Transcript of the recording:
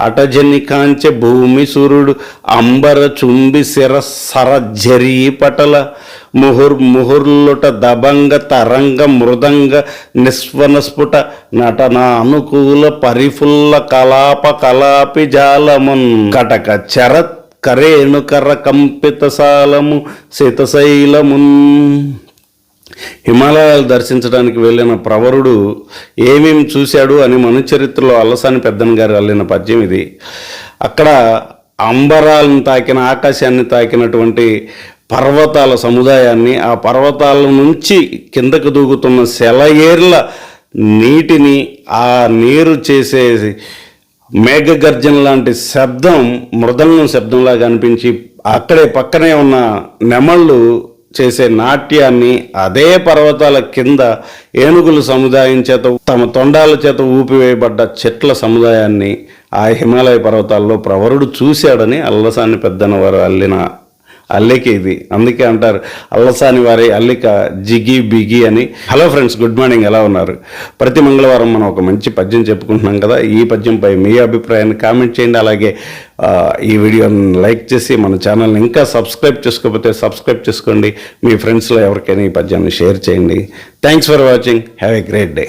అటజనికాంచె భూమి సూర్యుడు అంబర చుంబి శిర సర జరీ పటల. ముహుర్ ముహుర్లుట దబంగ తరంగ మృదంగ నిస్వనస్ఫుట నటనానుకూల పరిఫుల్ల కలాప కలాపి జాలమున్. కటక చరత్ కరేణుకర కంపిత సాలము శితశైలమున్. హిమాలయాలు దర్శించడానికి వెళ్ళిన ప్రవరుడు ఏమేమి చూశాడు అని మనుచరిత్రలో అల్లసాని పెద్దన్ గారు అల్లిన పద్యం ఇది. అక్కడ అంబరాలను తాకిన ఆకాశాన్ని తాకినటువంటి పర్వతాల సముదాయాన్ని ఆ పర్వతాల నుంచి కిందకు దూకుతున్న సెలయేర్ల నీటిని ఆ నీరు చేసే మేఘగర్జన లాంటి శబ్దం మృదంగం శబ్దంలాగా అనిపించి అక్కడే పక్కనే ఉన్న నెమళ్ళు చేసే నాట్యాన్ని అదే పర్వతాల కింద ఏనుగుల సముదాయం చేత తమ తొండాల చేత ఊపివేయబడ్డ చెట్ల సముదాయాన్ని ఆ హిమాలయ పర్వతాల్లో ప్రవరుడు చూశాడని అల్లసాని పెద్దన వారు అల్లిన అల్లిక ఇది. అందుకే అంటారు అల్లసాని వారి అల్లిక జిగి బిగి అని. హలో ఫ్రెండ్స్ గుడ్ మార్నింగ్ ఎలా ఉన్నారు? ప్రతి మంగళవారం మనం ఒక మంచి పద్యం చెప్పుకుంటున్నాం కదా ఈ పద్యంపై మీ అభిప్రాయాన్ని కామెంట్ చేయండి. అలాగే ఈ వీడియోని లైక్ చేసి మన ఛానల్ని ఇంకా సబ్స్క్రైబ్ చేసుకోకపోతే సబ్స్క్రైబ్ చేసుకోండి. మీ ఫ్రెండ్స్లో ఎవరికైనా ఈ పద్యాన్ని షేర్ చేయండి. Thanks for watching. Have a great day.